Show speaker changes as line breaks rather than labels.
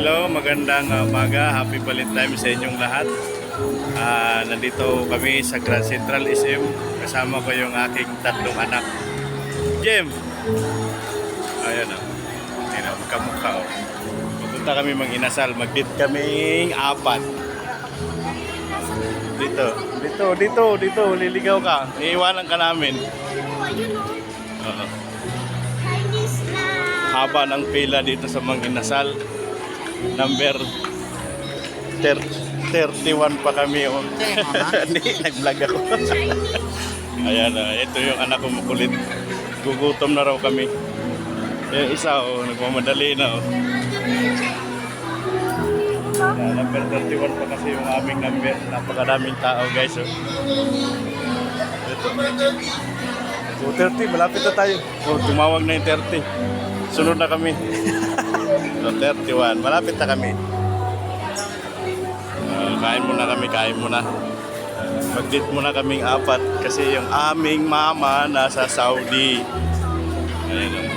hello. Magandang uh, umaga. Happy Valentine's sa inyong lahat. Ah, nandito kami sa Grand Central SM. Kasama ko yung aking tatlong anak. Jim! Ayan o. Ayan o, magkamukha o. Pupunta kami mag-inasal. Mag-date kaming apat. Dito, dito, dito, dito. Liligaw ka. Iiwanan ka namin.
Chinese na.
haba ng pila dito sa Manginasal. Number ter- 31 pa kami. Oh. Hindi, nag-vlog ako. Ayan, ah, ito yung anak ko makulit. Gugutom na raw kami. Yung isa, oh, nagmamadali na. Oh. Ah, number 31 pa kasi yung aming number. Napakadaming tao, guys. Oh. Ito. 2.30, malapit na tayo. Oh, tumawag na yung 30. Sunod na kami. so, 31. Malapit na kami. Ah, kain muna kami, kain muna. Mag-date muna kaming apat kasi yung aming mama nasa Saudi. Ayan, oh.